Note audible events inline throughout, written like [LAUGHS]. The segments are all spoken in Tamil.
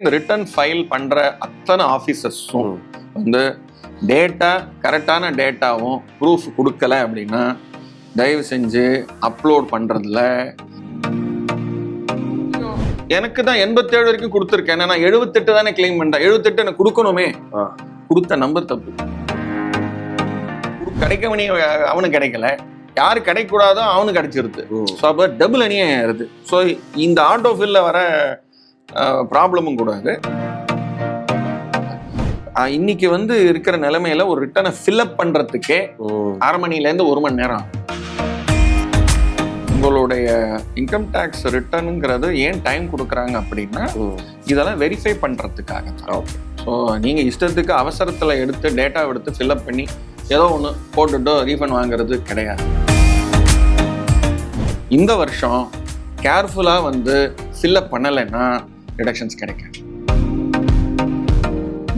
ரிட்டர்ன் ஃபைல் பண்ற அத்தனை ஆஃபீஸர்ஸும் வந்து டேட்டா கரெக்டான டேட்டாவும் ப்ரூஃப் கொடுக்கல அப்படின்னா தயவு செஞ்சு அப்லோட் பண்றதுல எனக்கு தான் எண்பத்தேழு வரைக்கும் கொடுத்துருக்கேன். நான் எழுபத்தெட்டு தானே கிளைம் பண்ணேன் எழுபத்தெட்டு எனக்கு கொடுக்கணுமே. கொடுத்த நம்பர் தப்பு. கிடைக்க வேண்டிய அவனுக்கு கிடைக்கல. யாரு கிடைக்கூடாதோ அவனுக்கு கிடைச்சிருது. ஸோ அப்போ டபுள் அணியாக ஆயிருது ஸோ இந்த ஆட்டோ ஃபில்ல வர ப்ராப்ளமும் கூட அது அஹ், இன்னைக்கு வந்து இருக்கிற நிலைமையில ஒரு ரிட்டனை ஃபில்அப் பண்றதுக்கே அரை மணிலேருந்து ஒரு மணி நேரம். உங்களுடைய இன்கம் டேக்ஸ் ரிட்டர்னுங்கிறது ஏன் டைம் கொடுக்குறாங்க அப்படின்னா இதெல்லாம் வெரிஃபை பண்றதுக்காக தான். ஸோ நீங்க இஷ்டத்துக்கு அவசரத்துல எடுத்து டேட்டா எடுத்து ஃபில்அப் பண்ணி ஏதோ ஒன்று போட்டுட்டோ ரீஃபண்ட் வாங்குறது கிடையாது. இந்த வருஷம் கேர்ஃபுல்லாக வந்து ஃபில்அப் பண்ணலைன்னா ரிடக்ஷன்ஸ் கிடைக்காது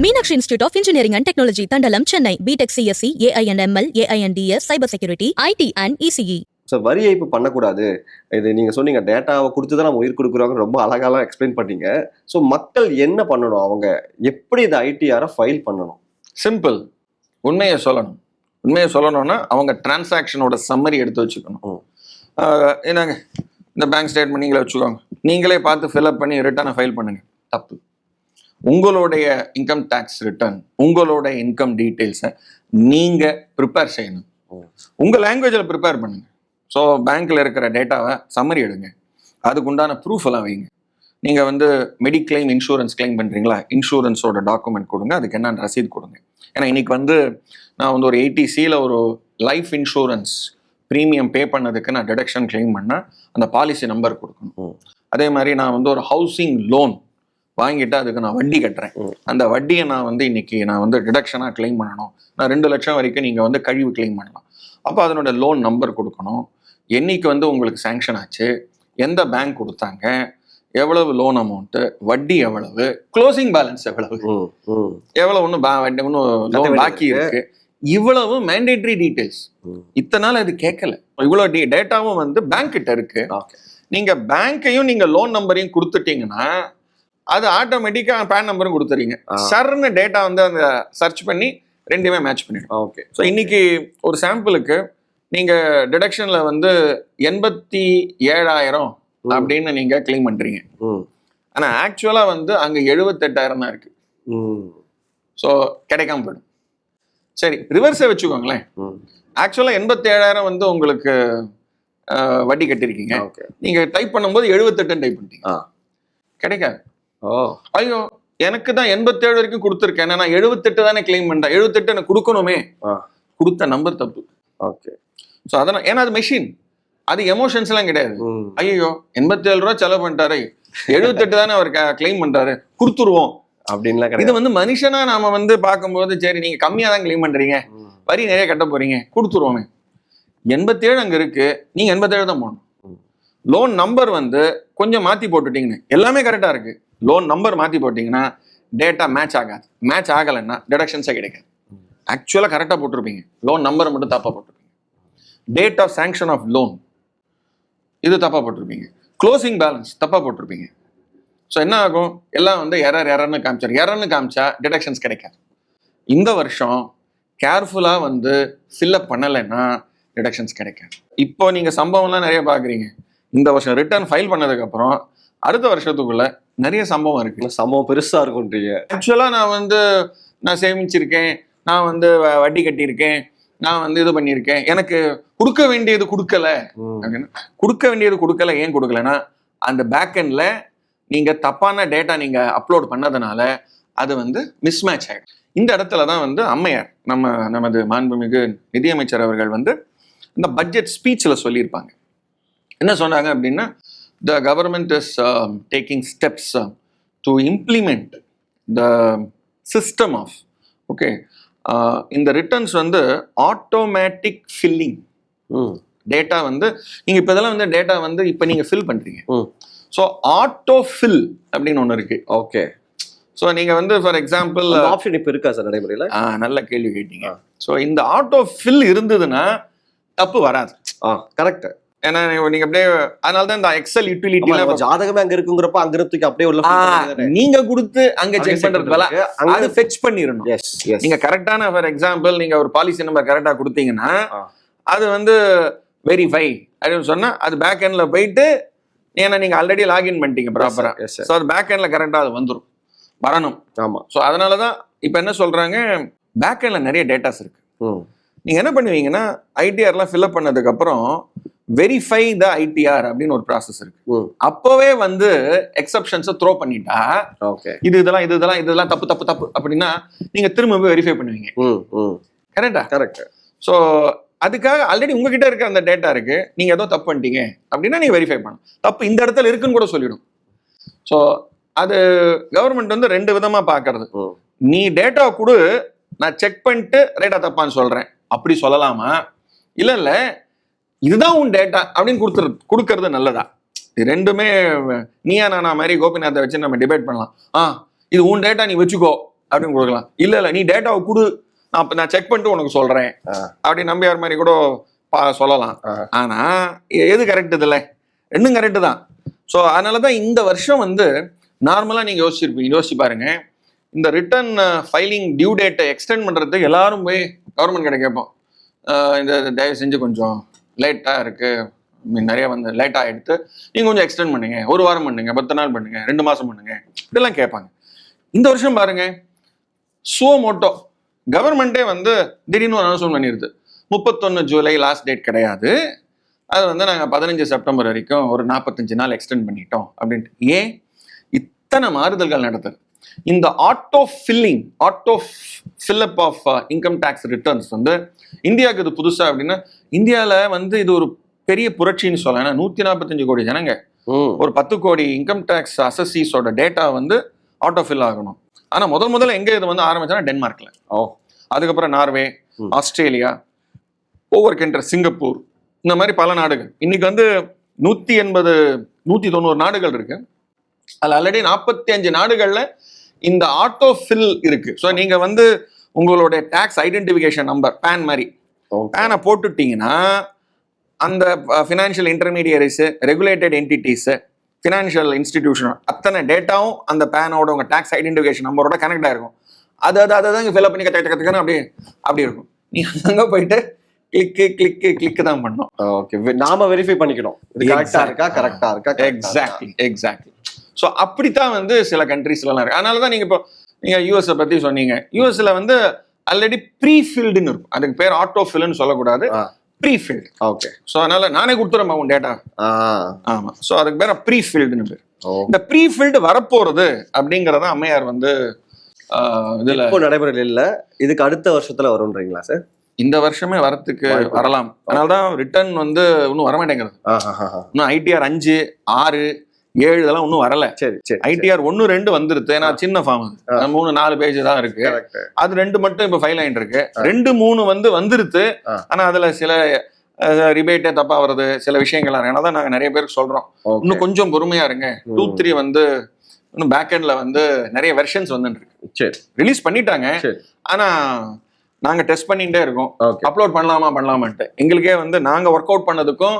Meenakshi institute of engineering and technology Thandalam Chennai. BTech CSE AI and ML AI and DS cyber security IT and ECE so வரி ஏய்ப்பு பண்ணக்கூடாது. இது நீங்க சொன்னீங்க டேட்டாவை கொடுத்து தான் நம்ம உயிர் கொடுக்குறாங்க ரொம்ப அழகாலாம் எக்ஸ்பிளைன் பண்ணீங்க. ஸோ மக்கள் என்ன பண்ணணும் அவங்க? எப்படி இந்த ஐடிஆரை ஃபைல் பண்ணணும்? சிம்பிள் உண்மையை சொல்லணும். உண்மையை சொல்லணும்னா அவங்க டிரான்சாக்ஷனோட சம்மரி எடுத்து வச்சுக்கணும். என்னங்க? இந்த பேங்க் ஸ்டேட்மெண்ட் நீங்களே வச்சுக்கோங்க. நீங்களே பார்த்து ஃபில்அப் பண்ணி ரிட்டர்னை ஃபைல் பண்ணுங்க. தப்பு. உங்களுடைய இன்கம் டேக்ஸ் ரிட்டர்ன் உங்களோட இன்கம் டீட்டெயில்ஸை நீங்க ப்ரிப்பேர் செய்யணும். ம். உங்க லாங்குவேஜில் ப்ரிப்பேர் பண்ணுங்க. ஸோ பேங்க்ல இருக்கிற டேட்டாவை சம்மரி எடுங்க. அதுக்கு உண்டான ப்ரூஃப் எல்லாம் வைங்க. நீங்க வந்து மெடிக்ளைம் இன்சூரன்ஸ் கிளைம் பண்றீங்களா? இன்சூரன்ஸோட டாக்குமெண்ட் கொடுங்க. அதுக்கு என்னென்ன ரசீது கொடுங்க. ஏன்னா இன்னைக்கு வந்து நான் வந்து ஒரு எயிட்டி சியில் ஒரு லைஃப் இன்சூரன்ஸ் ப்ரீமியம் பே பண்ணதுக்கு நான் டிடக்ஷன் கிளைம் பண்ணால் அந்த பாலிசி நம்பர் கொடுக்கணும். அதே மாதிரி நான் வந்து ஒரு ஹவுசிங் லோன் வாங்கிட்டு அதுக்கு நான் வட்டி கட்டுறேன். அந்த வட்டியை நான் வந்து இன்னைக்கு நான் வந்து டிடக்ஷனாக கிளைம் பண்ணணும். நான் ரெண்டு லட்சம் வரைக்கும் நீங்கள் வந்து கழிவு கிளைம் பண்ணலாம். அப்போ அதனோட லோன் நம்பர் கொடுக்கணும். என்னைக்கு வந்து உங்களுக்கு சேங்ஷன் ஆச்சு? எந்த பேங்க் கொடுத்தாங்க? எவ்வளவு லோன் அமௌண்ட்டு வட்டி எவ்வளவு? க்ளோசிங் பேலன்ஸ் எவ்வளவு? எவ்வளவு ஒன்றும் ஒன்றும் பாக்கி இருக்கு? இவ்வளவு மேண்டேட்ரி டீடைல்ஸ் ம். இத்தனை நாள் அது கேட்கல இவ்வளோ டேட்டாவும் வந்து பேங்க் கிட்ட இருக்கு. Okay. நீங்க பேங்க்கையும் நீங்க லோன் நம்பரையும் கொடுத்துட்டீங்கன்னா அது ஆட்டோமேட்டிக்கா பேன் நம்பரும் கொடுத்துறீங்க. சர்னு டேட்டா வந்து அந்த சர்ச் பண்ணி ரெண்டுமே மேட்ச் பண்ணிடும் ஓகே ஸோ இன்னைக்கு ஒரு சாம்பிளுக்கு நீங்க டிடக்ஷன்ல வந்து எண்பத்தி ஏழாயிரம். அப்படின்னு நீங்க கிளைம் பண்றீங்க ம், ஆனா ஆக்சுவலா வந்து அங்க எழுபத்தெட்டாயிரம் தான் இருக்கு ம், ஸோ கிடைக்காம போயிடும் சரி ரிவர்ஸை வச்சுக்கோங்களேன். ஆக்சுவலாக எண்பத்தேழாயிரம் வந்து உங்களுக்கு வட்டி கட்டிருக்கீங்க நீங்க டைப் பண்ணும்போது எழுபத்தெட்டுன்னு டைப் பண்ணிட்டீங்க. கிடைக்காது. ஓ. ஐயோ எனக்கு தான் எண்பத்தேழு வரைக்கும் கொடுத்துருக்கேன். நான் எழுபத்தெட்டு தானே கிளைம் பண்ணேன். எழுபத்தெட்டு எனக்கு கொடுக்கணுமே. கொடுத்த நம்பர் தப்பு. ஓகே. ஸோ அதனால் ஏன்னா அது மெஷின் அது எமோஷன்ஸ் எல்லாம் கிடையாது. ஐயோ எண்பத்தேழு ரூபா செலவு பண்ணிட்டாரு. எழுபத்தெட்டு தானே அவர் கிளைம் பண்றாரு. கொடுத்துருவோம். அப்படின்லாம் இது வந்து மனுஷனா நாம வந்து பார்க்கும்போது சரி நீங்க கம்மியா தான் கிளைம் பண்றீங்க வரி நிறைய கட்ட போறீங்க. கொடுத்துருவோமே. எண்பத்தேழு அங்கே இருக்கு. நீங்க எண்பத்தேழு தான் போகணும் லோன் நம்பர் வந்து கொஞ்சம் மாத்தி போட்டுட்டீங்கன்னு. எல்லாமே கரெக்டாக இருக்கு. லோன் நம்பர் மாத்தி போட்டீங்கன்னா டேட்டா மேட்ச் ஆகாது. மேட்ச் ஆகலைன்னா டிடக்ஷன்ஸே கிடைக்காது. ஆக்சுவலாக கரெக்டாக போட்டிருப்பீங்க. லோன் நம்பர் மட்டும் தப்பாக போட்டிருப்பீங்க. Date of sanction of loan இது தப்பாக போட்டிருப்பீங்க. க்ளோசிங் பேலன்ஸ் தப்பாக போட்டிருப்பீங்க. ஸோ என்ன ஆகும்? எல்லாம் வந்து எரர் எரர்னு காமிச்சார் எரர்னு காமிச்சா டிடக்ஷன்ஸ் கிடைக்காது. இந்த வருஷம் கேர்ஃபுல்லாக வந்து ஃபில்லப் பண்ணலைன்னா டிடக்ஷன்ஸ் கிடைக்காது. இப்போ நீங்கள் சம்பவம்லாம் நிறைய பார்க்குறீங்க. இந்த வருஷம் ரிட்டர்ன் ஃபைல் பண்ணதுக்கப்புறம் அடுத்த வருஷத்துக்குள்ள நிறைய சம்பவம் இருக்கு. இன்னும் சம்பவம் பெருசா இருக்கும்ன்றீங்க ஆக்சுவலாக நான் வந்து நான் சேமிச்சிருக்கேன் நான் வந்து வ- வட்டி கட்டியிருக்கேன் நான் வந்து இது பண்ணியிருக்கேன். எனக்கு கொடுக்க வேண்டியது கொடுக்கல. கொடுக்க வேண்டியது கொடுக்கல ஏன் கொடுக்கலன்னா அந்த பேக் எண்ட்ல நீங்க தப்பான டேட்டா நீங்க அப்லோட் பண்ணதுனால அது வந்து மிஸ்மேட்ச் ஆயிடும். இந்த இடத்துல தான் வந்து அம்மையார் நம்ம நமது மாண்புமிகு நிதியமைச்சர் அவர்கள் வந்து இந்த பட்ஜெட் ஸ்பீச்சில் சொல்லியிருப்பாங்க. என்ன சொன்னாங்க அப்படின்னா the government is taking steps to implement the system of okay இந்த ரிட்டர்ன்ஸ் வந்து ஆட்டோமேட்டிக் ஃபில்லிங் ம், டேட்டா வந்து நீங்க இப்ப இதெல்லாம் வந்து டேட்டா வந்து இப்ப நீங்க ஃபில் பண்றீங்க. ம். ஸோ ஆட்டோ ஃபில் அப்படின்னு ஒன்று இருக்கு. ஓகே. ஸோ நீங்க வந்து ஃபார் எக்ஸாம்பிள் ஆப்ஷன் இப்ப இருக்கா சார் நடைமுறையில? நல்ல கேள்வி கேட்டீங்க. ஸோ இந்த ஆட்டோ ஃபில் இருந்ததுன்னா தப்பு வராது. ஆ கரெக்ட் ஏன்னா நீங்க அப்படியே அதனால தான் இந்த எக்ஸல் நம்ம ஜாதகமே அங்க இருக்குங்கிறப்ப அங்க இருந்து அப்படியே உள்ள நீங்க கொடுத்து அங்க செக் பண்றது பதிலா அது ஃபெச் எஸ் எஸ் நீங்க கரெக்டான ஃபார் எக்ஸாம்பிள் நீங்க ஒரு பாலிசி நம்பர் கரெக்டா கொடுத்தீங்கன்னா. அது வந்து வெரிஃபை அப்படின்னு சொன்னா அது பேக் எண்ட்ல போயிட்டு ஏன்னா நீங்க ஆல்ரெடி லாகின் பண்ணிட்டீங்க ப்ராப்பரா ஸோ அது பேக் எண்ட்ல கரெக்டா அது வந்துரும். வரணும். ஆமா. ஸோ அதனால தான் இப்போ என்ன சொல்றாங்க? பேக் எண்ட்ல நிறைய டேட்டாஸ் இருக்கு. ம் நீங்க என்ன பண்ணுவீங்கன்னா ஐடிஆர்லாம் ஃபில்அப் பண்ணதுக்கு அப்புறம் வெரிஃபை த ஐடிஆர் அப்படின்னு ஒரு ப்ராசஸ் இருக்கு. அப்போவே வந்து எக்ஸப்ஷன்ஸை த்ரோ பண்ணிட்டா ஓகே இது இதெல்லாம் இது இதெல்லாம் இது இதெல்லாம் தப்பு தப்பு தப்பு அப்படின்னா நீங்க திரும்ப போய் வெரிஃபை பண்ணுவீங்க. கரெக்டா கரெக்ட் ஸோ அதுக்காக ஆல்ரெடி உங்ககிட்ட இருக்க அந்த டேட்டா இருக்கு. நீங்க ஏதோ தப்பு பண்ணிட்டீங்க அப்படின்னா நீங்க வெரிஃபை பண்ணணும் தப்பு இந்த இடத்துல இருக்குன்னு கூட சொல்லிடும். ஸோ அது கவர்மெண்ட் வந்து ரெண்டு விதமா பார்க்கறது நீ டேட்டா கொடு நான் செக் பண்ணிட்டு ரைட்டா தப்பான்னு சொல்றேன். அப்படி சொல்லலாமா? இல்ல இல்ல இதுதான் உன் டேட்டா அப்படின்னு கொடுத்துரு கொடுக்கறது நல்லதா? இது ரெண்டுமே நீயா நானா மாதிரி கோபிநாத்தை வச்சு நம்ம டிபேட் பண்ணலாம். ஆ இது உன் டேட்டா நீ வச்சுக்கோ அப்படின்னு கொடுக்கலாம். இல்ல இல்ல நீ டேட்டாவை கொடு. நான் அப்ப நான் செக் பண்ணிட்டு உனக்கு சொல்றேன். ஆ. அப்படி நம்பியார் மாதிரி கூட பா- சொல்லலாம். ஆ. ஆனா எ- எது கரெக்ட் இதுல? ரெண்டும் கரெக்ட் தான். ஸோ அதனால தான் இந்த வருஷம் வந்து நார்மலா நீங்க யோசிச்சிருப்பீங்க. யோசிச்சு பாருங்க. இந்த ரிட்டர்ன் ஃபைலிங் டியூ டேட்டை எக்ஸ்டெண்ட் பண்ணுறதுக்கு எல்லாரும் போய் கவர்மெண்ட் கிட்ட கேட்போம். இந்த தயவு செஞ்சு கொஞ்சம் லேட்டாக இருக்குது I நிறைய வந்து லேட்டாக எடுத்து நீங்கள் கொஞ்சம் எக்ஸ்டெண்ட் பண்ணுங்க. ஒரு வாரம் பண்ணுங்க பத்து நாள் பண்ணுங்க ரெண்டு மாதம் பண்ணுங்க. இதெல்லாம் கேட்பாங்க. இந்த வருஷம் பாருங்க. சோ மோட்டோ கவர்மெண்ட்டே வந்து திடீர்னு ஒரு அனௌன்ஸ்மெண்ட் பண்ணிடுது முப்பத்தொன்று ஜூலை லாஸ்ட் டேட் கிடையாது. அது வந்து நாங்கள் பதினஞ்சு செப்டம்பர் வரைக்கும் ஒரு நாற்பத்தஞ்சு நாள் எக்ஸ்டெண்ட் பண்ணிட்டோம் அப்படின்ட்டு. ஏன்? இத்தனை மாறுதல்கள் நடத்துது இந்த auto filling auto fill up of income tax returns வந்து இந்தியாவுக்கு இது புதுசா அப்படின்னா இந்தியாவில் வந்து இது ஒரு பெரிய புரட்சின்னு சொல்லலாம். ஏன்னா நூற்றி நாற்பத்தஞ்சு கோடி ஜனங்க. ஒரு பத்து கோடி இன்கம் டேக்ஸ் அசஸிஸோட டேட்டா வந்து ஆட்டோ ஃபில் ஆகணும். ஆனால் முதல் முதல்ல எங்கே இது வந்து ஆரம்பிச்சானா டென்மார்க்ல. ஓ. அதுக்கப்புறம் Norway. Australia over country Singapore இந்த மாதிரி பல நாடுகள். இன்னைக்கு வந்து நூற்றி எண்பது நூற்றி தொண்ணூறு நாடுகள் இருக்கு. அதில் ஆல்ரெடி நாற்பத்தி அஞ்சு நாடுகளில் இந்த ஆட்டோ ஃபில் இருக்கு. ஸோ நீங்கள் வந்து உங்களுடைய டேக்ஸ் ஐடென்டிஃபிகேஷன் நம்பர் பேன் மாதிரி. பேனை போட்டுட்டீங்கன்னா அந்த financial intermediaries regulated entities financial institution அத்தனை டேட்டாவும் அந்த பேனோட உங்கள் டேக்ஸ் ஐடென்டிஃபிகேஷன் நம்பரோட கனெக்ட் ஆயிருக்கும். அது அது அதை தான் ஃபில்அப் பண்ணி கற்று கற்றுக்கன்னு அப்படியே அப்படி இருக்கும். நீ அங்கே போயிட்டு கிளிக்கு கிளிக்கு கிளிக்கு தான் பண்ணணும். ஓகே நாம வெரிஃபை பண்ணிக்கணும். இது கரெக்டா Exactly. இருக்கா கரெக்டா இருக்கா? correct ஆ இருக்கா? எக்ஸாக்ட்லி எக்ஸாக்ட்லி ஸோ அப்படித்தான் வந்து சில கண்ட்ரீஸ்லாம் இருக்கு. அதனால தான் நீங்கள் இப்போ நீங்கள் யூஎஸ்ஐ பற்றி சொன்னீங்க. யூஎஸ்ல வந்து ஆல்ரெடி ப்ரீ ஃபில்டுன்னு இருக்கும். அதுக்கு பேர் ஆட்டோ ஃபில்னு சொல்லக்கூடாது. ஆ. ப்ரீ ஃபில்டு ஓகே ஸோ அதனால நானே கொடுத்துறேன் உன் டேட்டா ஆமா. ஸோ அதுக்கு பேர் ப்ரீ ஃபில்டுன்னு பேர். இந்த ப்ரீ ஃபில்டு வரப்போறது அப்படிங்கறத அம்மையார் வந்து இதுல இப்போ நடைமுறையில் இல்ல. இதுக்கு அடுத்த வருஷத்துல வரும்ன்றீங்களா சார் இந்த வருஷமே வரத்துக்கு. வரலாம். அதனால தான் ரிட்டர்ன் வந்து இன்னும் வரமாட்டேங்கிறது. இன்னும் ஐடிஆர் அஞ்சு ஆறு ஏழு இதெல்லாம் இன்னும் வரல. சரி சரி ஐடிஆர் ஒன்னு ரெண்டு வந்துருது. ஏன்னா சின்ன ஃபார்ம் மூணு நாலு பேஜ் தான் இருக்கு. அது ரெண்டு மட்டும் இப்ப ஃபைல் ஆயிட்டு இருக்கு. ரெண்டு மூணு வந்து வந்துருது. ஆ. ஆனா அதுல சில ரிபேட்டே தப்பா வருது. சில விஷயங்கள் அதனால தான் நாங்க நிறைய பேருக்கு சொல்றோம். இன்னும் கொஞ்சம் பொறுமையா இருங்க. டூ த்ரீ வந்து இன்னும் பேக் எண்ட்ல வந்து நிறைய வெர்ஷன்ஸ் வந்துட்டு இருக்கு. சரி. ரிலீஸ் பண்ணிட்டாங்க. ஆனா நாங்க டெஸ்ட் பண்ணிட்டே இருக்கோம். அப்லோட் பண்ணலாமா பண்ணலாமான்ட்டு. எங்களுக்கே வந்து நாங்க ஒர்க் அவுட் பண்ணதுக்கும்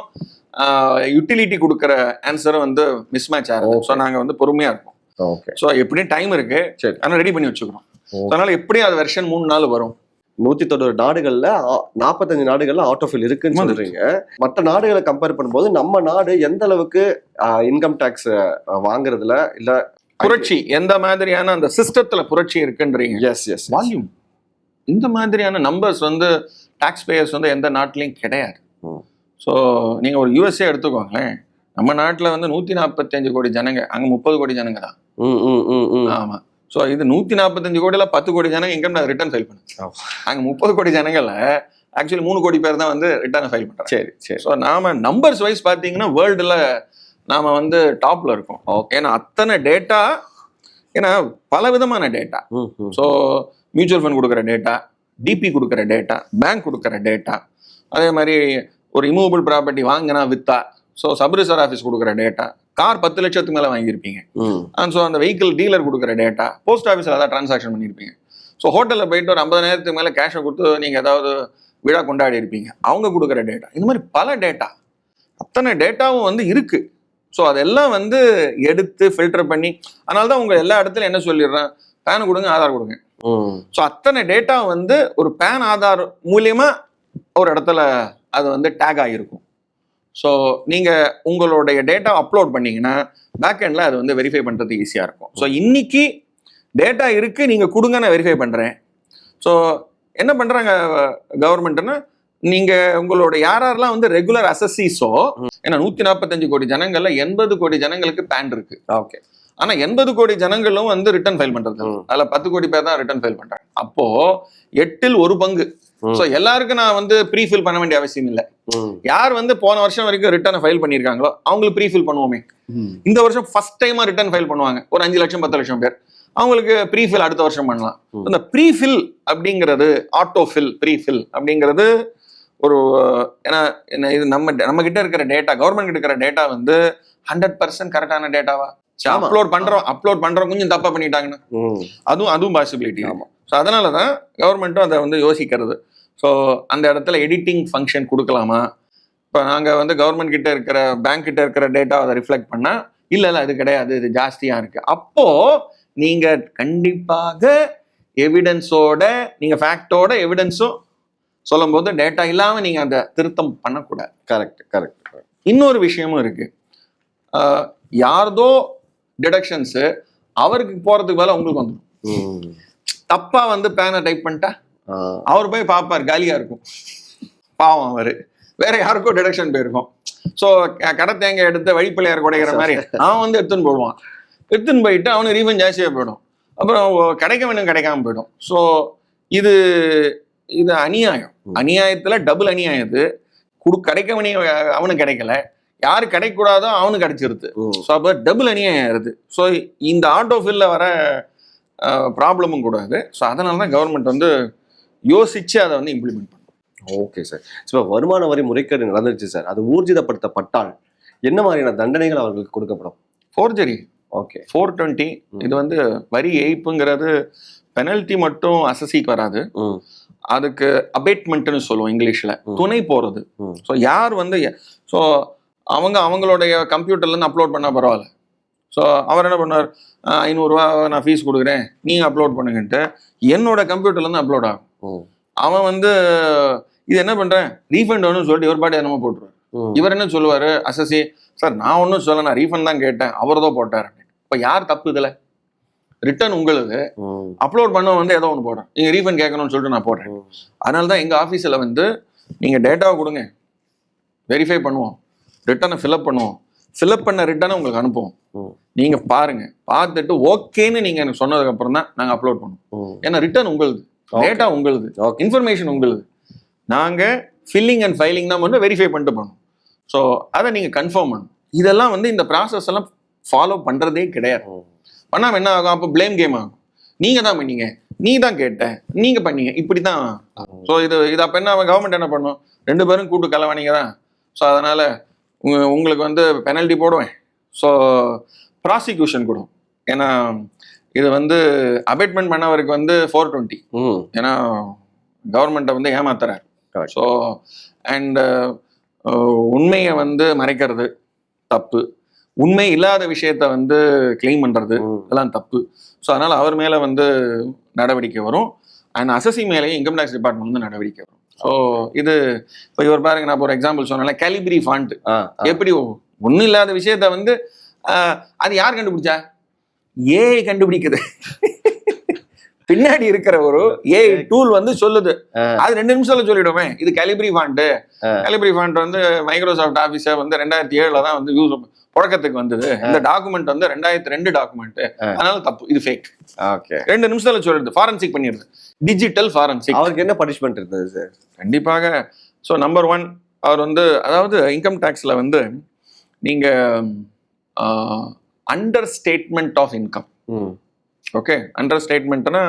யூட்டிலிட்டி கொடுக்குற ஆன்சரும் வந்து மிஸ் மேட்ச் Okay. ஸோ நாங்க வந்து பொறுமையா இருக்கோம் ஓகே ஸோ எப்படியும் டைம் இருக்கு சரி. ஆனா ரெடி பண்ணி வச்சுக்கிறோம். அதனால எப்படியும் அது வெர்ஷன் மூணு நாள் வரும் நூத்தி தொண்ணூறு நாடுகள்ல நாற்பத்தஞ்சு நாடுகள்ல ஆட்டோஃபில் இருக்குன்னு. சொல்றீங்க மற்ற நாடுகளை கம்பேர் பண்ணும்போது நம்ம நாடு எந்த அளவுக்கு இன்கம் டேக்ஸ் வாங்குறதுல இல்ல புரட்சி எந்த மாதிரியான அந்த சிஸ்டத்துல புரட்சி இருக்குன்றீங்க எஸ் எஸ் வால்யூம் இந்த மாதிரியான நம்பர்ஸ் வந்து டாக்ஸ் பேயர்ஸ் வந்து எந்த நாட்டிலையும் கிடையாது. ஸோ நீங்க ஒரு யூஎஸ்ஏ எடுத்துக்கோங்களேன். நம்ம நாட்டில் வந்து நூத்தி நாற்பத்தஞ்சு கோடி ஜனங்க அங்க முப்பது கோடி ஜனங்க தான். ம் ம் ம் ம். ஆமா. ஸோ இது நூத்தி நாற்பத்தஞ்சு கோடியில பத்து கோடி ஜனங்க இன்கம் ரிட்டர்ன் ஃபைல் பண்ணுது ஆமா. அங்க முப்பது கோடி ஜனங்கள்ல ஆக்சுவலி மூணு கோடி பேர் தான் வந்து ரிட்டர்ன் ஃபைல் பண்றாங்க. சரி சரி. ஸோ நாம நம்பர்ஸ் வைஸ் பார்த்தீங்கன்னா வேர்ல்டுல நாம வந்து டாப்ல இருக்கோம். ஏன்னா அத்தனை டேட்டா ஏன்னா பல விதமான டேட்டா ஸோ மியூச்சுவல் ஃபண்ட் கொடுக்குற டேட்டா டிபி கொடுக்குற டேட்டா பேங்க் கொடுக்குற டேட்டா அதே மாதிரி ஒரு இமூவபிள் ப்ராப்பர்ட்டி வாங்கினா வித்தா ஸோ சப்ரிசர் ஆஃபீஸ் கொடுக்குற டேட்டா கார் பத்து லட்சத்துக்கு மேலே வாங்கியிருப்பீங்க. அண்ட் ஸோ அந்த வெஹிக்கிள் டீலர் கொடுக்குற டேட்டா போஸ்ட் ஆஃபீஸில் ஏதாவது ட்ரான்சாக்ஷன் பண்ணியிருப்பீங்க. ஸோ ஹோட்டலில் போயிட்டு ஒரு ஐம்பதாயிரத்துக்கு மேலே கேஷை கொடுத்து நீங்கள் ஏதாவது விழா கொண்டாடி இருப்பீங்க. அவங்க கொடுக்குற டேட்டா இந்த மாதிரி பல டேட்டா அத்தனை டேட்டாவும் வந்து இருக்கு. ஸோ அதெல்லாம் வந்து எடுத்து ஃபில்டர் பண்ணி அதனால தான் உங்க எல்லா இடத்துலையும் என்ன சொல்லிடுறேன்? பேன் கொடுங்க ஆதார் கொடுங்க. ஸோ அத்தனை டேட்டா வந்து ஒரு பேன் ஆதார் மூலியமா ஒரு இடத்துல அது வந்து டேக் ஆகிருக்கும் ஸோ நீங்க உங்களுடைய டேட்டா அப்லோட் பண்ணீங்கன்னா பேக் எண்ட்ல அது வந்து வெரிஃபை பண்றது ஈஸியா இருக்கும். ஸோ இன்னைக்கு டேட்டா இருக்கு நீங்க கொடுங்க நான் வெரிஃபை பண்றேன். ஸோ என்ன பண்றாங்க கவர்மெண்ட்னா நீங்க உங்களோட யார் யாரெல்லாம் வந்து ரெகுலர் அசஸிஸோ ஏன்னா நூத்தி நாற்பத்தஞ்சு கோடி ஜனங்கள்ல எண்பது கோடி ஜனங்களுக்கு பேன் இருக்கு. ஓகே ஆனா எண்பது கோடி ஜனங்களும் வந்து ரிட்டர்ன் ஃபைல். ம். அதுல பத்து கோடி பேர் தான் ரிட்டர்ன் ஃபைல் பண்றாங்க. அப்போ எட்டில் ஒரு பங்கு. சோ எல்லாருக்கும் நான் வந்து ப்ரீ ஃபில் பண்ண வேண்டிய அவசியம் இல்லை. யார் வந்து போன வருஷம் வரைக்கும் ரிட்டர்ன் ஃபைல் பண்ணியிருக்காங்களோ அவங்களுக்கு ப்ரீ ஃபில் பண்ணுவோமே. இந்த வருஷம் ஃபர்ஸ்ட் டைமா ரிட்டர்ன் ஃபைல் பண்ணுவாங்க ஒரு அஞ்சு லட்சம் பத்து லட்சம் பேர் அவங்களுக்கு ப்ரீ ஃபில் அடுத்த வருஷம் பண்ணலாம். இந்த ப்ரீ ஃபில் அப்படிங்கிறது ஆட்டோ ஃபில் ப்ரீ ஃபில் அப்படிங்கிறது ஒரு ஏன்னா இது நம்ம நம்ம கிட்ட இருக்கிற டேட்டா கவர்மெண்ட் கிட்ட இருக்கிற டேட்டா வந்து ஹண்ட்ரட் பர்சன்ட் கரெக்டான டேட்டாவா. அப்லோட் பண்றோம் அப்லோட் பண்றோம் கொஞ்சம் தப்பா பண்ணிட்டாங்கன்னா. அதுவும் அதுவும் பாசிபிலிட்டி ஆமா. ஸோ அதனால தான் கவர்மெண்ட்டும் அதை வந்து யோசிக்கிறது. ஸோ அந்த இடத்துல எடிட்டிங் ஃபங்க்ஷன் கொடுக்கலாமா? இப்போ நாங்கள் வந்து கவர்மெண்ட் கிட்ட இருக்கிற பேங்க் கிட்ட இருக்கிற டேட்டா அதை ரிஃப்ளெக்ட் பண்ணா இல்ல இல்ல அது கிடையாது இது ஜாஸ்தியா இருக்கு. அப்போ நீங்க கண்டிப்பாக எவிடன்ஸோட நீங்க ஃபேக்டோட எவிடன்ஸும் சொல்லும்போது டேட்டா இல்லாம நீங்க அந்த திருத்தம் பண்ணக்கூடாது. கரெக்ட் கரெக்ட் இன்னொரு விஷயமும் இருக்கு. ஆஹ் யார்தோ டிடக்ஷன்ஸ் அவருக்கு போறதுக்கு பதிலா உங்களுக்கு வந்துடும். தப்பா வந்து பேனை டைப் பண்ணிட்டா. அவர் போய் பார்ப்பார் காலியா இருக்கும். பாவம் அவரு. வேற யாருக்கோ டிடக்ஷன் போயிருக்கும். ஸோ கடை தேங்காய் எடுத்து வழிப்பிள்ளையார் குடைக்கிற மாதிரி அவன் வந்து எடுத்துன்னு போடுவான். எடுத்துன்னு போயிட்டு அவனுக்கு ரீஃபண்ட் ஜாஸ்தியாக போயிடும். அப்புறம் கிடைக்க வேணும் கிடைக்காம போயிடும். ஸோ இது இது அநியாயம். அநியாயத்துல டபுள் அநியாயம் இது. குடு கிடைக்க வேண்டிய அவனுக்கு கிடைக்கல. யாரு கிடைக்கூடாதோ அவனுக்கு கிடைச்சிருது. ஸோ அப்போ டபுள் அநியாயம் ஆயிருது ஸோ இந்த ஆட்டோ ஃபில்ல வர ப்ராப்ளமும் கூடாது. ஸோ அதனால தான் கவர்மெண்ட் வந்து யோசிச்சு அதை வந்து இம்ப்ளிமெண்ட் பண்ணும். ஓகே சார் இப்போ வருமான வரி முறைகேடு நடந்துருச்சு சார் அது ஊர்ஜிதப்படுத்தப்பட்டால் என்ன மாதிரியான தண்டனைகள் அவர்களுக்கு கொடுக்கப்படும்? Forgery okay four twenty. இது வந்து வரி ஏய்ப்புங்கிறது பெனல்ட்டி மட்டும் அசசிக்கு வராது. அதுக்கு அபேட்மெண்ட்னு சொல்லுவோம் இங்கிலீஷ்ல. துணை போறது. ம். ஸோ யார் வந்து ஸோ அவங்க அவங்களுடைய கம்ப்யூட்டர்ல இருந்து அப்லோட் பண்ணா பரவாயில்ல. ஸோ அவர் என்ன பண்ணார்? ஐநூறுரூவா நான் ஃபீஸ் கொடுக்குறேன். நீங்க அப்லோட் பண்ணுங்கன்ட்டு என்னோட கம்ப்யூட்டர்ல இருந்து அப்லோட் ஆகும். அவன் வந்து இது என்ன பண்றேன்? ரீஃபண்ட் வேணும்னு சொல்லிட்டு இவர் பாட்டி என்னமோ போட்டுருவார். இவர் என்ன சொல்லுவாரு? அசசி சார் நான் ஒன்றும் சொல்ல நான் ரீஃபண்ட் தான் கேட்டேன். அவர் தான் போட்டார். இப்போ யார் தப்பு இதுல? ரிட்டர்ன் உங்களுது. ம். அப்லோட் பண்ண வந்து ஏதோ ஒன்று போடுறேன். நீங்க ரீஃபண்ட் கேட்கணும்னு சொல்லிட்டு நான் போடுறேன். அதனால தான் எங்க ஆஃபீஸில் வந்து நீங்க டேட்டாவை கொடுங்க. வெரிஃபை பண்ணுவோம். ரிட்டனை ஃபில்அப் பண்ணுவோம். ஃபில்அப் பண்ண ரிட்டனை உங்களுக்கு அனுப்புவோம். நீங்க பாருங்க. பார்த்துட்டு ஓகேன்னு நீங்க எனக்கு சொன்னதுக்கு அப்புறம் தான் நாங்க அப்லோட் பண்ணுவோம். ஏன்னா ரிட்டர்ன் உங்களுது. டேட்டா உங்களுது. இன்ஃபர்மேஷன் உங்களுது. நாங்க ஃபில்லிங் அண்ட் ஃபைலிங் தான் வந்து வெரிஃபை பண்ணிட்டு பண்ணோம். ஸோ அதை நீங்க கன்ஃபார்ம் பண்ணணும். இதெல்லாம் வந்து இந்த ப்ராசஸ் எல்லாம் ஃபாலோ பண்றதே கிடையாது. பண்ணாம என்ன ஆகும்? அப்போ ப்ளேம் கேம் ஆகும். நீங்க தான் பண்ணீங்க. நீ தான் கேட்ட. நீங்க பண்ணீங்க. இப்படி தான் ஸோ இது இது அப்போ என்ன கவர்மெண்ட் என்ன பண்ணும்? ரெண்டு பேரும் கூட்டு கலவானீங்க தான். ஸோ அதனால உங்க- உங்களுக்கு வந்து பெனல்ட்டி போடுவேன். ஸோ ப்ராசிக்யூஷன் கூடும் ஏன்னா இது வந்து அபேட்மெண்ட் பண்ணவருக்கு வந்து ஃபோர் டுவெண்ட்டி ம். ஏன்னா கவர்மெண்ட்டை வந்து ஏமாத்துறாரு. ஸோ அண்ட் உண்மையை வந்து மறைக்கிறது தப்பு. உண்மை இல்லாத விஷயத்த வந்து கிளைம் பண்றது ம். இதெல்லாம் தப்பு. ஸோ அதனால அவர் மேல வந்து நடவடிக்கை வரும். அண்ட் அசசி மேலேயும் இன்கம் டேக்ஸ் டிபார்ட்மெண்ட் வந்து நடவடிக்கை வரும். ஸோ இது இப்போ இவர் பாருங்க நான் இப்ப ஒரு எக்ஸாம்பிள் சொன்னேன் கேலிபிரி ஃபாண்ட். எப்படி ஒன்றும் இல்லாத விஷயத்த வந்து அது யார் கண்டுபிடிச்சா? ஏஐ கண்டுபிடிக்குது. பின்னாடி இருக்கிற ஒரு ஏஐ டூல் வந்து சொல்லுது. அது ரெண்டு நிமிஷத்துல சொல்லிடுமே இது கேலிபிரி ஃபாண்ட். கேலிபிரி ஃபாண்ட் வந்து மைக்ரோசாஃப்ட் ஆஃபீஸை வந்து ரெண்டாயிரத்தி ஏழுல தான் வந்து யூஸ் புழக்கத்துக்கு வந்தது. இந்த டாக்குமெண்ட் வந்து ரெண்டாயிரத்தி ரெண்டு டாக்குமெண்ட். அதனால தப்பு. இது ஃபேக் ஓகே. ரெண்டு நிமிஷத்துல சொல்லிடுது. ஃபாரன்சிக் பண்ணிடுது. டிஜிட்டல் ஃபாரன்சிக் அவருக்கு என்ன பனிஷ்மெண்ட் இருந்தது சார் கண்டிப்பாக. ஸோ நம்பர் ஒன் அவர் வந்து அதாவது இன்கம் டேக்ஸில் வந்து நீங்கள் under statement of income okay under ஸ்டேட்மெண்ட்னா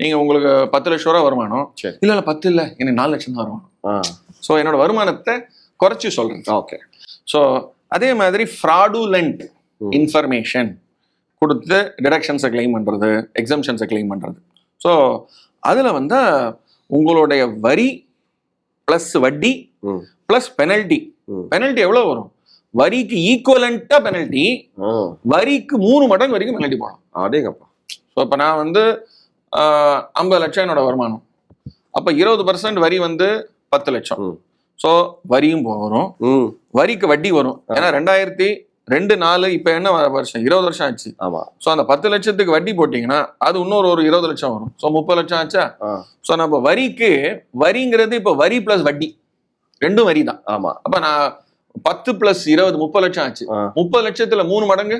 நீங்கள் உங்களுக்கு பத்து லட்ச ரூபா வருமானம். சரி. இல்லை இல்லை பத்து இல்லை. எனக்கு நாலு லட்சம் தான் வருமானம். ஸோ என்னோட வருமானத்தை குறைச்சி சொல்கிறேன் ஓகே. ஸோ அதே மாதிரி ஃப்ராடுலண்ட். இன்ஃபர்மேஷன் கொடுத்து டிடக்ஷன்ஸை கிளைம் பண்ணுறது எக்ஸம்ஷன்ஸை கிளைம் பண்ணுறது ஸோ அதில் வந்து உங்களுடைய வரி ப்ளஸ் வட்டி. பிளஸ் பெனல்டி ம். பெனல்டி எவ்வளவு வரும்? வரிக்கு ஈக்குவலண்டா பெனல்டி ஆ, வரிக்கு மூணு மடங்கு வரைக்கும் பெனல்டி போடலாம் அடேங்கப்பா ஸோ இப்போ நான் வந்து ஐம்பது லட்சம் என்னோட வருமானம். அப்போ இருபது பர்சன்ட் வரி வந்து பத்து லட்சம். ஸோ வரியும் வரும். ம். வரிக்கு வட்டி வரும். ஏன்னா ரெண்டாயிரத்தி ரெண்டு நாலு இப்போ என்ன வருஷம் இருபது வருஷம் ஆச்சு. ஆமா. ஸோ அந்த பத்து லட்சத்துக்கு வட்டி போட்டிங்கன்னா அது இன்னொரு ஒரு இருபது லட்சம் வரும். ஸோ முப்பது லட்சம் ஆச்சா? ஸோ நம்ம வரிக்கு வரிங்கிறது இப்போ வரி ப்ளஸ் வட்டி. ரெண்டும் வரி தான் ஆமா. அப்போ நான் பத்து ப்ளஸ் இருபது முப்பது லட்சம் ஆச்சு. முப்பது லட்சத்துல மூணு மடங்கு?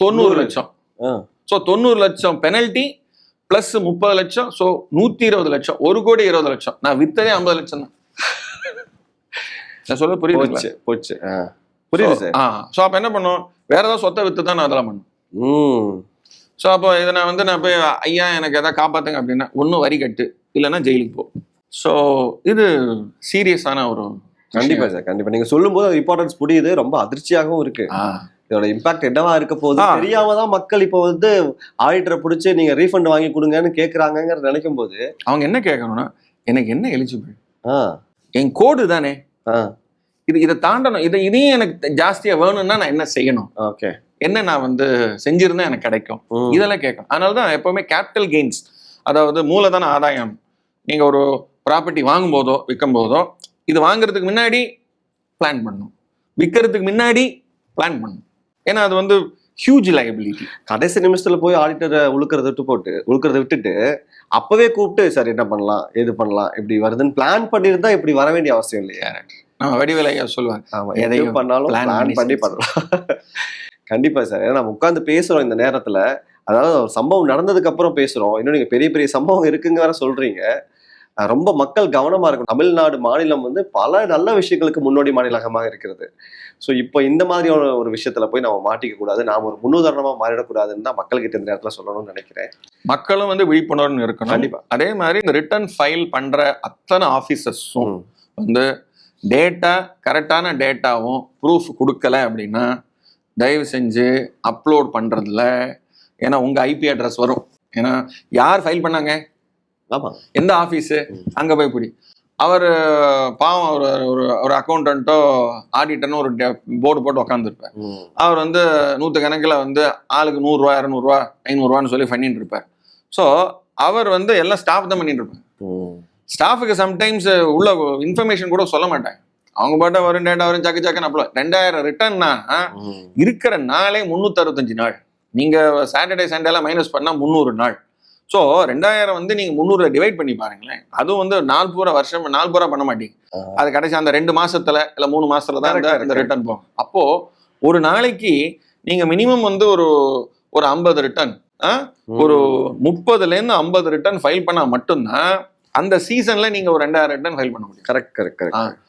தொண்ணூறு. லட்சம். ஸோ தொண்ணூறு லட்சம் பெனல்ட்டி ப்ளஸ் முப்பது லட்சம். ஸோ நூற்றி இருபது லட்சம். ஒரு கோடி இருபது லட்சம். நான் வித்ததே ஐம்பது லட்சம் தான். நான் சொல்ல புரியுது போச்சு புரியுது சார் ஆ. ஸோ அப்போ என்ன பண்ணும்? வேற ஏதாவது சொத்தை வித்து தான் நான் அதெல்லாம் பண்ணும். ஸோ அப்போ இதை நான் வந்து நான் போய் ஐயா எனக்கு எதாவது காப்பாத்துங்க அப்படின்னா ஒன்றும் வரி கட்டு. இல்லைன்னா ஜெயிலுக்கு போ. ஸோ இது சீரியஸான ஒரு கண்டிப்பா சார் கண்டிப்பா. நீங்க சொல்லும்போது இம்பார்ட்டன்ஸ் புரியுது ரொம்ப அதிர்ச்சியாகவும் இருக்கு. இதோட இம்பாக்ட் என்னவா இருக்க போகுது. தெரியாம தான் மக்கள் இப்போ வந்து ஆடிட்டரை பிடிச்சி நீங்க ரீஃபண்ட் வாங்கி கொடுங்கன்னு கேக்குறாங்கங்கிறத நினைக்கும் போது அவங்க என்ன கேட்கணும்னா எனக்கு என்ன எலிஜிபிள் என் கோடு தானே. இது இதை தாண்டணும். இதை இதையும் எனக்கு ஜாஸ்தியா வேணும்னா நான் என்ன செய்யணும்? ஓகே. என்ன நான் வந்து செஞ்சிருந்தா எனக்கு கிடைக்கும். இதெல்லாம் கேட்கணும் அதனால தான் எப்பவுமே கேபிட்டல் கெயின்ஸ் அதாவது மூலதன ஆதாயம் நீங்க ஒரு ப்ராப்பர்ட்டி வாங்கும் போதோ விற்கும் போதோ இது வாங்குறதுக்கு முன்னாடி பிளான் பண்ணணும். விற்கிறதுக்கு முன்னாடி பிளான் பண்ணணும். ஏன்னா அது வந்து ஹியூஜ் லைபிலிட்டி கடைசி நிமிஷத்துல போய் ஆடிட்டரை உழுக்கிறத விட்டு போட்டு உழுக்கிறத விட்டுட்டு அப்பவே கூப்பிட்டு சார் என்ன பண்ணலாம்? எது பண்ணலாம்? இப்படி வருதுன்னு பிளான் பண்ணியிருந்தா இப்படி வர வேண்டிய அவசியம் இல்லையா. நம்ம வடிவேல ஐயா சொல்லுவாங்க. ஆமா எதையும் பண்ணாலும் பிளான் பண்ணி. பண்ணலாம். [LAUGHS] கண்டிப்பா சார். ஏன்னா நம்ம உட்காந்து பேசுறோம் இந்த நேரத்துல. அதாவது சம்பவம் நடந்ததுக்கு அப்புறம் பேசுறோம். இன்னும் நீங்க பெரிய பெரிய சம்பவம் இருக்குங்க வேற சொல்றீங்க. ரொம்ப மக்கள் கவனமா இருக்கணும். தமிழ்நாடு மாநிலம் வந்து பல நல்ல விஷயங்களுக்கு முன்னோடி மாநிலமாக இருக்கிறது. ஸோ இப்போ இந்த மாதிரியான ஒரு விஷயத்துல போய் நம்ம மாட்டிக்க கூடாது. நாம ஒரு முன்னுதாரணமா மாறிடக்கூடாதுன்னு தான் மக்கள்கிட்ட இந்த நேரத்துல சொல்லணும்னு நினைக்கிறேன். மக்களும் வந்து விழிப்புணர்வு இருக்கணும். கண்டிப்பா. அதே மாதிரி இந்த ரிட்டர்ன் ஃபைல் பண்ற அத்தனை ஆஃபீஸர்ஸும். வந்து டேட்டா கரெக்டான டேட்டாவும் ப்ரூஃப் கொடுக்கல அப்படின்னா தயவு செஞ்சு அப்லோட் பண்றதுல ஏன்னா உங்க ஐபி அட்ரஸ் வரும். ஏன்னா யார் ஃபைல் பண்ணாங்க? எந்த ஆஃபீஸு. அங்க போய் பிடி. அவர் பாவம் ஒரு ஒரு ஒரு அக்கௌண்டன்ட்டோ ஆடிட்டர்னோ ஒரு போர்டு போட்டு உக்காந்துருப்பார். அவர் வந்து நூற்று கணக்கில் வந்து ஆளுக்கு நூறுரூவா இரநூறுவா ஐநூறுரூவான்னு சொல்லி பண்ணிட்டு இருப்பார் ஸோ அவர் வந்து எல்லாம் ஸ்டாஃப் தான் பண்ணிட்டு இருப்பார். ஸ்டாஃபுக்கு சம்டைம்ஸ் உள்ள இன்ஃபர்மேஷன் கூட சொல்ல மாட்டாங்க. அவங்க பாட்ட வரும் டேட்டா வரும் சக்கு சக்குன்னு அப்போ ரெண்டாயிரம் ரிட்டர்ன்னா. இருக்கிற நாளே முந்நூற்றி அறுபத்தஞ்சு நாள் நீங்கள் சாட்டர்டே சண்டேலாம் மைனஸ் பண்ணால் முந்நூறு நாள். ஸோ ரெண்டாயிரம் வந்து நீங்கள் முந்நூறு டிவைட் பண்ணி பாருங்களேன். அதுவும் வந்து நாலு பூரா வருஷம் நாலு பூரா பண்ண மாட்டீங்க. அது கடைசி அந்த ரெண்டு மாசத்துல இல்லை மூணு மாசத்துல தான் இந்த-. ரிட்டர்ன் போகும். அப்போ ஒரு நாளைக்கு நீங்க மினிமம் வந்து ஒரு ஒரு ஐம்பது ரிட்டர்ன் ஒரு முப்பதுல இருந்து ஐம்பது ரிட்டர்ன் ஃபைல் பண்ணா மட்டும்தான் அந்த சீசன்ல நீங்க ஒரு ரெண்டாயிரம் ரிட்டர்ன் ஃபைல் பண்ண முடியும். கரெக்ட் கரெக்ட் கரெக்ட்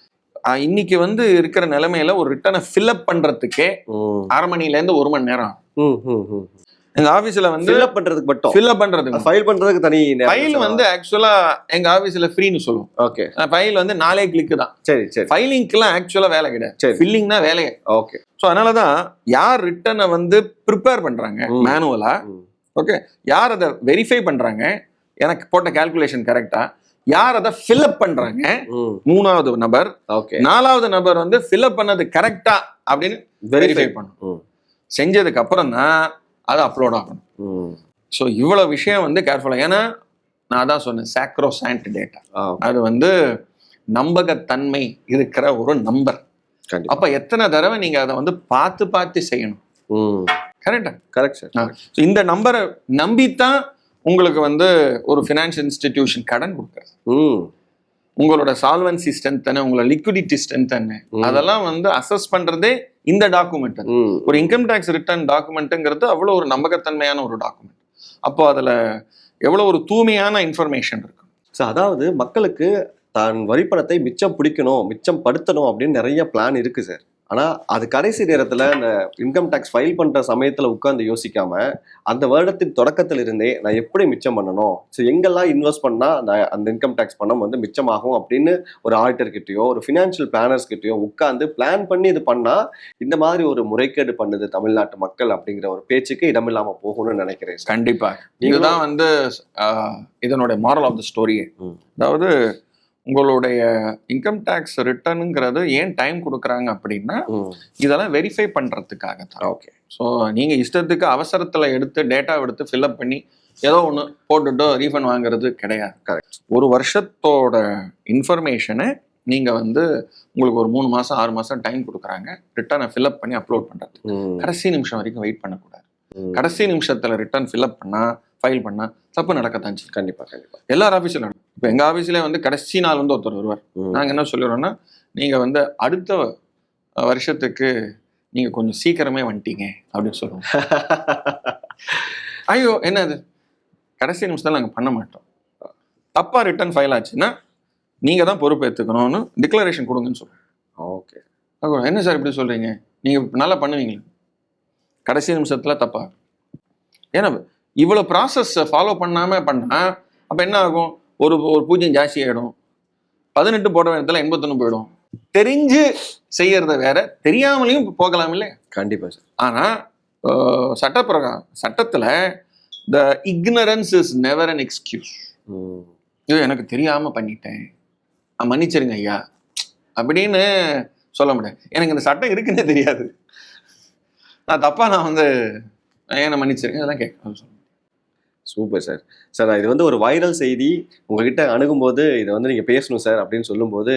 இன்னைக்கு வந்து இருக்கிற நிலைமையில ஒரு ரிட்டர்னை ஃபில்அப் பண்றதுக்கே. அரை மணில இருந்து ஒரு மணி நேரம். எங்க ஆபீஸ்ல வந்து up பண்றதுக்கு மட்டும். ஃபில்அப் பண்றதுக்கு ஃபைல் பண்றதுக்கு தனி ஃபைல் வந்து ஆக்சுவலா எங்க ஆபீஸ்ல ஃப்ரீன்னு சொல்லுவோம். ஓகே ஃபைல் வந்து நாலே கிளிக் தான். சரி சரி. ஃபைலிங்க்குலாம் ஆக்சுவலா வேலை கிடையாது. சரி. ஃபில்லிங் தான் வேலையே. ஓகே ஸோ அதனால தான் யார் ரிட்டனை வந்து ப்ரிப்பேர் பண்றாங்க. மேனுவலா. ஓகே யார் அதை வெரிஃபை பண்றாங்க? எனக்கு போட்ட கால்குலேஷன் கரெக்டா யார் அதை ஃபில்அப் பண்றாங்க. மூணாவது நபர். ஓகே நாலாவது நபர் வந்து ஃபில்அப் பண்ணது கரெக்டா அப்படின்னு வெரிஃபை பண்ணும். செஞ்சதுக்கு அப்புறம் தான் அது அப்லோட் ஆகணும். ஸோ இவ்வளவு விஷயம் வந்து கேர்ஃபுல்லாக ஏன்னா நான் தான் சொன்னேன் சாக்ரோ சாண்ட் டேட்டா அது வந்து நம்பகத்தன்மை இருக்கிற ஒரு நம்பர் அப்ப எத்தனை தடவை நீங்க அதை வந்து பார்த்து பார்த்து செய்யணும். கரெக்டா கரெக்ட் சார் இந்த நம்பரை நம்பித்தான் உங்களுக்கு வந்து ஒரு ஃபினான்ஷியல் இன்ஸ்டிடியூஷன் கடன் கொடுக்குறது. உங்களோட சால்வன்சி ஸ்ட்ரென்த் என்ன உங்களோட லிக்விடிட்டி ஸ்ட்ரென்த் என்ன ம். அதெல்லாம் வந்து அசஸ் பண்றதே இந்த டாக்குமெண்ட். ஒரு இன்கம் டேக்ஸ் ரிட்டர்ன் டாக்குமெண்ட்டுங்கிறது அவ்வளோ ஒரு நம்பகத்தன்மையான ஒரு டாக்குமெண்ட் அப்போ அதுல எவ்வளோ ஒரு தூய்மையான இன்ஃபர்மேஷன் இருக்கு. So, அதாவது மக்களுக்கு தான் வரிப்பணத்தை மிச்சம் பிடிக்கணும் மிச்சம் படுத்தணும் அப்படின்னு நிறைய பிளான் இருக்கு சார் ஆனா அது கடைசி நேரத்துல இந்த இன்கம் டேக்ஸ் ஃபைல் பண்ற சமயத்துல உட்கார்ந்து யோசிக்காம அந்த வருடத்தின் தொடக்கத்துல இருந்தே நான் எப்படி மிச்சம் பண்ணணும்? ஸோ எங்கெல்லாம் இன்வெஸ்ட் பண்ணா அந்த அந்த இன்கம் டேக்ஸ் பணம் வந்து மிச்சமாகும் அப்படின்னு ஒரு ஆடிட்டர் கிட்டயோ ஒரு ஃபினான்ஷியல் பிளானர்ஸ் கிட்டயோ உட்கார்ந்து பிளான் பண்ணி இது பண்ணா இந்த மாதிரி ஒரு முறைகேடு பண்ணுது தமிழ்நாட்டு மக்கள் அப்படிங்கிற ஒரு பேச்சுக்கு இடமில்லாம போகும்னு நினைக்கிறேன் சார். கண்டிப்பா. நீங்களும் இதுதான் வந்து இதனுடைய மாரல் ஆஃப் த ஸ்டோரியே. அதாவது உங்களுடைய இன்கம் டேக்ஸ் ரிட்டர்னுங்கிறது ஏன் டைம் கொடுக்குறாங்க அப்படின்னா இதெல்லாம் வெரிஃபை பண்ணுறதுக்காக தான் ஓகே ஸோ நீங்கள் இஷ்டத்துக்கு அவசரத்தில் எடுத்து டேட்டா எடுத்து ஃபில்அப் பண்ணி ஏதோ ஒன்று போட்டுட்டோ ரீஃபண்ட் வாங்குறது கிடையாது. கரெக்ட் ஒரு வருஷத்தோட இன்ஃபர்மேஷனை நீங்கள் வந்து உங்களுக்கு ஒரு மூணு மாதம் ஆறு மாதம் டைம் கொடுக்குறாங்க. ரிட்டர்னை ஃபில்அப் பண்ணி அப்லோட் பண்ணுறது கடைசி நிமிஷம் வரைக்கும் வெயிட் பண்ணக்கூடாது. கடைசி நிமிஷத்தில் ரிட்டர்ன் ஃபில்அப் பண்ணால் ஃபைல் பண்ணால் தப்பு நடக்கத்தான் செய்யும். கண்டிப்பா கண்டிப்பா. எல்லார் ஆஃபீஸில் நடக்கும். இப்போ எங்கள் ஆஃபீஸ்லேயே வந்து கடைசி நாள் வந்து ஒருத்தர் வருவார். நாங்கள் என்ன சொல்லிடுறோம்னா நீங்கள் வந்து அடுத்த வருஷத்துக்கு நீங்கள் கொஞ்சம் சீக்கிரமே வந்துட்டீங்க அப்படின்னு சொல்லுவோம். [LAUGHS] ஐயோ என்னது? கடைசி நிமிஷத்தில் நாங்கள் பண்ண மாட்டோம். தப்பாக ரிட்டர்ன் ஃபைல் ஆச்சுன்னா நீங்கள் தான் பொறுப்பு எடுத்துக்கணும்னு டிக்ளரேஷன் கொடுங்கன்னு சொல்லுவோம் ஓகே. என்ன சார் இப்படி சொல்கிறீங்க நீங்கள் நல்லா பண்ணுவீங்களே. கடைசி நிமிஷத்தில் தப்பா? ஏன்னா இவ்வளோ ப்ராசஸ் ஃபாலோ பண்ணாமல் பண்ணால் அப்போ என்ன ஆகும்? ஒரு ஒரு பூஜ்யம் ஜாஸ்தி ஆகிடும் பதினெட்டு போட வேண்டியதில் எண்பத்தொன்று போயிடும். தெரிஞ்சு செய்யறத வேற தெரியாமலையும் போகலாம் இல்லையா? கண்டிப்பா சார். ஆனால் சட்டப்பிரகாரம் சட்டத்தில் the ignorance is never an excuse. ஐயோ எனக்கு தெரியாமல் பண்ணிட்டேன். மன்னிச்சிருங்க ஐயா. அப்படின்னு சொல்ல முடியாது எனக்கு இந்த சட்டம் இருக்குன்னே தெரியாது. நான் தப்பா நான் வந்து என்ன மன்னிச்சிருங்க இதெல்லாம் கேட்க சூப்பர் சார் சார் இது வந்து ஒரு வைரல் செய்தி. உங்ககிட்ட அணுகும்போது இதை வந்து நீங்கள் பேசணும் சார் அப்படின்னு சொல்லும்போது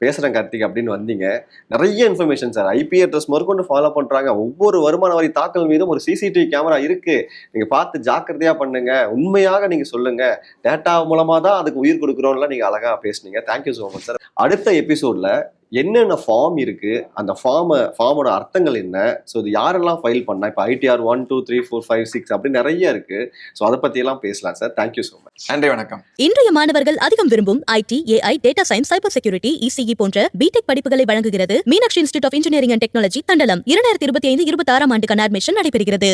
பேசுகிறேன் கார்த்திக் அப்படின்னு வந்தீங்க. நிறைய இன்ஃபர்மேஷன் சார் ஐபி அட்ரஸ் முதற்கொண்டு ஃபாலோ பண்ணுறாங்க ஒவ்வொரு வருமான வரி தாக்கல் மீதும் ஒரு சிசிடிவி கேமரா இருக்கு. நீங்கள் பார்த்து ஜாக்கிரதையாக பண்ணுங்க. உண்மையாக நீங்கள் சொல்லுங்கள் டேட்டா மூலமாக தான் அதுக்கு உயிர் கொடுக்குறோம்லாம் நீங்கள் அழகாக பேசுனீங்க. தேங்க்யூ ஸோ மச் சார் அடுத்த எபிசோடில் என்னென்ன ஃபார்ம் இருக்கு அந்த ஃபார்மை ஃபார்மோட அர்த்தங்கள் என்ன? ஸோ இது யாரெல்லாம் ஃபைல் பண்ணா? இப்போ ITR one two three four five six அப்படி நிறைய இருக்கு. ஸோ அதை பத்தியெல்லாம் பேசலாம் சார் தேங்க்யூ ஸோ மச் நன்றி வணக்கம். இன்றைய மாணவர்கள் அதிகம் விரும்பும் IT AI data science cyber security ECE போன்ற பிடெக் படிப்புகளை வழங்குகிறது Meenakshi institute of engineering and technology Thandalam. இரண்டாயிரத்தி இருபத்தி ஐந்து இருபத்தி ஆறாம் ஆண்டுக்கான அட்மிஷன் நடைபெறுகிறது.